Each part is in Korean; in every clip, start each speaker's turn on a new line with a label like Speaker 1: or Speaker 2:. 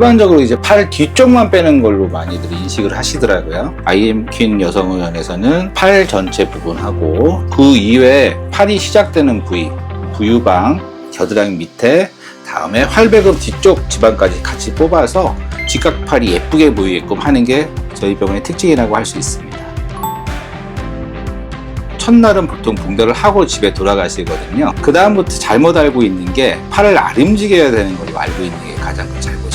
Speaker 1: 일반적으로 이제 팔 뒤쪽만 빼는 걸로 많이들 인식을 하시더라고요. IM퀸 여성의원에서는 팔 전체 부분하고 그 이외에 팔이 시작되는 부위, 부유방, 겨드랑이 밑에 다음에 활배급 뒤쪽 지방까지 같이 뽑아서 직각팔이 예쁘게 보이게끔 하는 게 저희 병원의 특징이라고 할 수 있습니다. 첫날은 보통 붕대를 하고 집에 돌아가시거든요. 그 다음부터 잘못 알고 있는 게 팔을 안 움직여야 되는 걸로 알고 있는 게 가장 큰 같아요.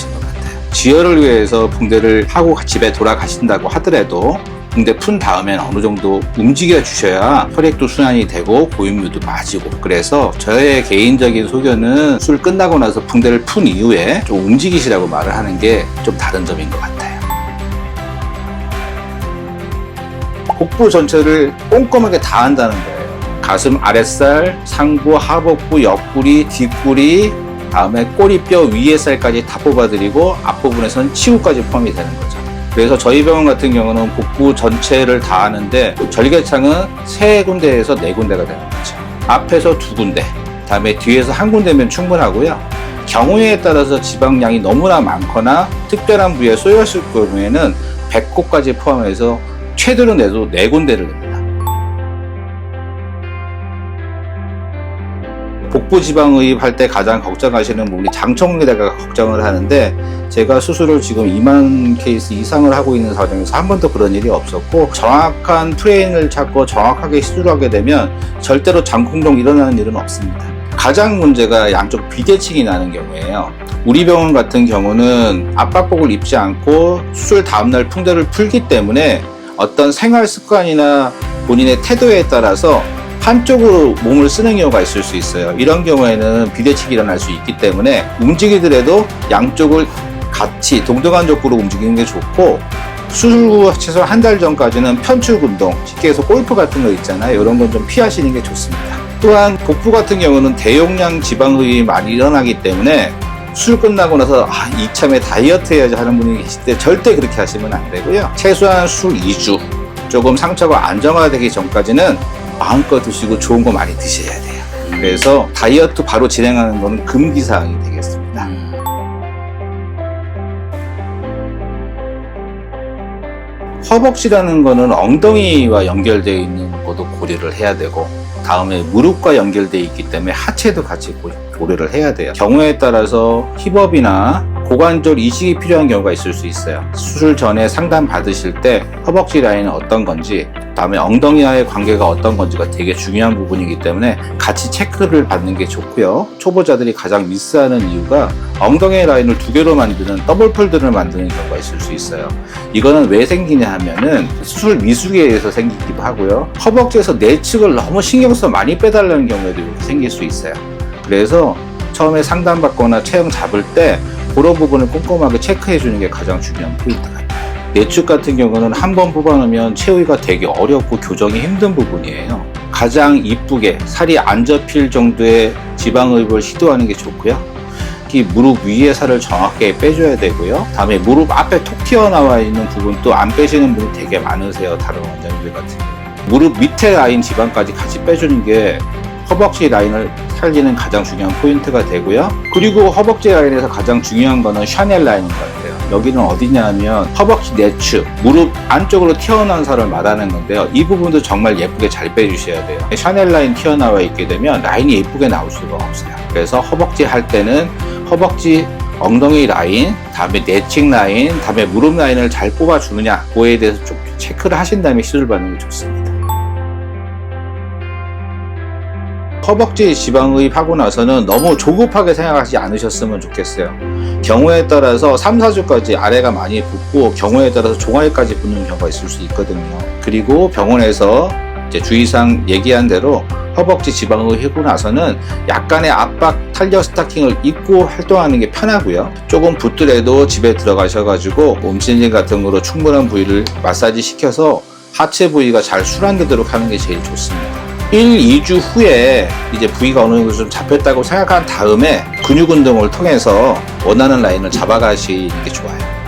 Speaker 1: 지혈을 위해서 붕대를 하고 집에 돌아가신다고 하더라도 붕대 푼 다음엔 어느 정도 움직여 주셔야 혈액도 순환이 되고 고인물도 빠지고 그래서 저의 개인적인 소견은 술 끝나고 나서 붕대를 푼 이후에 좀 움직이시라고 말을 하는 게 좀 다른 점인 것 같아요. 복부 전체를 꼼꼼하게 다 한다는 거예요. 가슴 아랫살, 상부, 하복부, 옆구리, 뒷구리, 다음에 꼬리뼈 위에 살까지 다 뽑아드리고 앞부분에선 치우까지 포함이 되는 거죠. 그래서 저희 병원 같은 경우는 복부 전체를 다 하는데 절개창은 세 군데에서 네 군데가 되는 거죠. 앞에서 두 군데, 다음에 뒤에서 한 군데면 충분하고요. 경우에 따라서 지방량이 너무나 많거나 특별한 부위에 쏘였을 경우에는 배꼽까지 포함해서 최대로 내도 네 군데를 냅니다. 복부 지방 의입 할 때 가장 걱정하시는 부분이 장총에다가 걱정을 하는데 제가 수술을 지금 2만 케이스 이상을 하고 있는 과정에서 한 번도 그런 일이 없었고 정확한 트레인을 찾고 정확하게 시술하게 되면 절대로 장콩동 일어나는 일은 없습니다. 가장 문제가 양쪽 비대칭이 나는 경우에요. 우리 병원 같은 경우는 압박복을 입지 않고 수술 다음날 풍대를 풀기 때문에 어떤 생활 습관이나 본인의 태도에 따라서 한쪽으로 몸을 쓰는 경우가 있을 수 있어요. 이런 경우에는 비대칭이 일어날 수 있기 때문에 움직이더라도 양쪽을 같이 동등한 쪽으로 움직이는 게 좋고 수술 후 최소 한 달 전까지는 편축 운동, 쉽게 해서 골프 같은 거 있잖아요. 이런 건 좀 피하시는 게 좋습니다. 또한 복부 같은 경우는 대용량 지방 흡입이 많이 일어나기 때문에 술 끝나고 나서 아, 이참에 다이어트 해야지 하는 분이 계실 때 절대 그렇게 하시면 안 되고요. 최소한 술 2주, 조금 상처가 안정화되기 전까지는 마음껏 드시고 좋은 거 많이 드셔야 돼요. 그래서 다이어트 바로 진행하는 거는 금기 사항이 되겠습니다. 허벅지라는 거는 엉덩이와 연결되어 있는 것도 고려를 해야 되고 다음에 무릎과 연결되어 있기 때문에 하체도 같이 고- 고려를 해야 돼요. 경우에 따라서 힙업이나 고관절 이식이 필요한 경우가 있을 수 있어요. 수술 전에 상담 받으실 때 허벅지 라인은 어떤 건지, 다음에 엉덩이와의 관계가 어떤 건지가 되게 중요한 부분이기 때문에 같이 체크를 받는 게 좋고요. 초보자들이 가장 미스하는 이유가 엉덩이 라인을 두 개로 만드는 더블 폴드를 만드는 경우가 있을 수 있어요. 이거는 왜 생기냐 하면은 수술 미숙에 의해서 생기기도 하고요. 허벅지에서 내측을 너무 신경 써 많이 빼달라는 경우에도 생길 수 있어요. 그래서 처음에 상담받거나 체형 잡을 때 그런 부분을 꼼꼼하게 체크해 주는 게 가장 중요한 포인트 같아요. 내축 같은 경우는 한 번 뽑아놓으면 채우기가 되게 어렵고 교정이 힘든 부분이에요. 가장 이쁘게 살이 안 접힐 정도의 지방흡입을 시도하는 게 좋고요. 특히 무릎 위에 살을 정확하게 빼줘야 되고요. 다음에 무릎 앞에 톡 튀어나와 있는 부분도 안 빼시는 분이 되게 많으세요. 다른 원장님들 같은 경우. 무릎 밑에 라인 지방까지 같이 빼주는 게 허벅지 라인을 살리는 가장 중요한 포인트가 되고요. 그리고 허벅지 라인에서 가장 중요한 거는 샤넬 라인인 것 같아요. 여기는 어디냐 하면 허벅지 내추, 무릎 안쪽으로 튀어나온 살을 말하는 건데요. 이 부분도 정말 예쁘게 잘 빼주셔야 돼요. 샤넬 라인 튀어나와 있게 되면 라인이 예쁘게 나올 수가 없어요. 그래서 허벅지 할 때는 허벅지 엉덩이 라인, 다음에 내측 라인, 다음에 무릎 라인을 잘 뽑아주느냐, 그거에 대해서 좀 체크를 하신 다음에 시술 받는 게 좋습니다. 허벅지 지방흡입 하고 나서는 너무 조급하게 생각하지 않으셨으면 좋겠어요. 경우에 따라서 3, 4주까지 아래가 많이 붓고 경우에 따라서 종아리까지 붓는 경우가 있을 수 있거든요. 그리고 병원에서 주의사항 얘기한 대로 허벅지 지방을 하고 나서는 약간의 압박 탄력 스타킹을 입고 활동하는 게 편하고요. 조금 붓더라도 집에 들어가셔가지고 몸신진 같은 거로 충분한 부위를 마사지 시켜서 하체 부위가 잘 순환되도록 하는 게 제일 좋습니다. 1, 2주 후에 이제 부위가 어느 정도 좀 잡혔다고 생각한 다음에 근육 운동을 통해서 원하는 라인을 잡아가시는 게 좋아요.